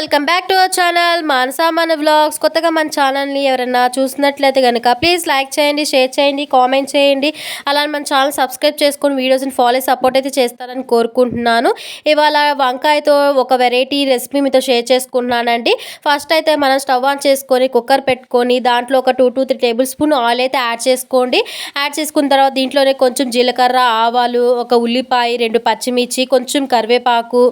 Welcome back to our channel. Manasa మన vlogs. కొత్తగా మన ఛానల్ని ఎవరైనా చూసినట్లయితే కనుక ప్లీజ్ లైక్ చేయండి షేర్ చేయండి కామెంట్ చేయండి. అలా మన ఛానల్ సబ్స్క్రైబ్ చేసుకొని వీడియోస్ని ఫాలో సపోర్ట్ అయితే చేస్తారని కోరుకుంటున్నాను. ఇవాళ వంకాయతో ఒక వెరైటీ రెసిపీ మీతో షేర్ చేసుకుంటున్నానండి. ఫస్ట్ అయితే మనం స్టవ్ ఆన్ చేసుకొని కుక్కర్ పెట్టుకొని దాంట్లో ఒక two two three tablespoon oil అయితే యాడ్ చేసుకోండి. యాడ్ చేసుకున్న తర్వాత దీంట్లోనే కొంచెం జీలకర్ర ఆవాలు ఒక ఉల్లిపాయ రెండు పచ్చిమిర్చి కొంచెం కరివేపాకు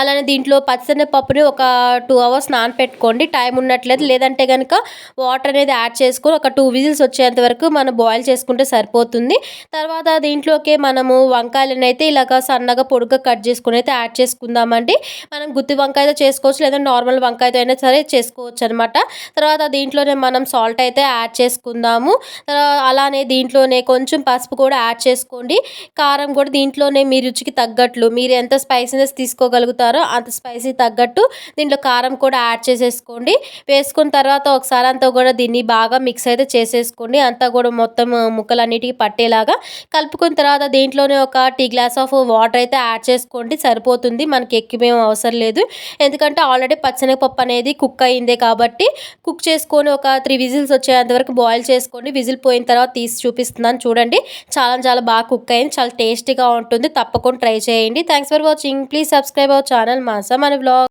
అలానే దీంట్లో పచ్చనపప్పుని ఒక టూ అవర్స్ నానపెట్టుకోండి. టైం ఉన్నట్లేదు లేదంటే కనుక వాటర్ అనేది యాడ్ చేసుకొని ఒక టూ విజిల్స్ వచ్చేంత వరకు మనం బాయిల్ చేసుకుంటే సరిపోతుంది. తర్వాత దీంట్లోకి మనము వంకాయలను అయితే ఇలాగ సన్నగా పొడుగ్గా కట్ చేసుకుని అయితే యాడ్ చేసుకుందామండి. మనం గుత్తి వంకాయతో చేసుకోవచ్చు లేదా నార్మల్ వంకాయతో అయినా సరే చేసుకోవచ్చు అనమాట తర్వాత దీంట్లోనే మనం సాల్ట్ అయితే యాడ్ చేసుకుందాము. అలానే దీంట్లోనే కొంచెం పసుపు కూడా యాడ్ చేసుకోండి. కారం కూడా దీంట్లోనే మీ రుచికి తగ్గట్లు మీరు ఎంత స్పైసీనెస్ తీసుకోగలుగుతారో అంత స్పైసీ తగ్గట్టు దీంట్లో కారం కూడా యాడ్ చేసేసుకోండి. వేసుకున్న తర్వాత ఒకసారి అంతా కూడా దీన్ని బాగా మిక్స్ అయితే చేసేసుకోండి. అంతా కూడా మొత్తం ముక్కలన్నిటికీ పట్టేలాగా కలుపుకున్న తర్వాత దీంట్లోనే ఒక టీ గ్లాస్ ఆఫ్ వాటర్ అయితే యాడ్ చేసుకోండి. సరిపోతుంది. మనకి ఎక్కువేం అవసరం లేదు. ఎందుకంటే ఆల్రెడీ పచ్చనగపప్పు అనేది కుక్ అయిందే కాబట్టి కుక్ చేసుకొని ఒక త్రీ విజిల్స్ వచ్చేంత వరకు బాయిల్ చేసుకోండి. విజిల్ పోయిన తర్వాత తీసి చూపిస్తున్నాను చూడండి. చాలా చాలా బాగా కుక్ అయింది. చాలా టేస్టీగా ఉంటుంది. తప్పకుండా ట్రై చేయండి. Thanks for watching. Please subscribe our channel మాసా మన బ్లాగ్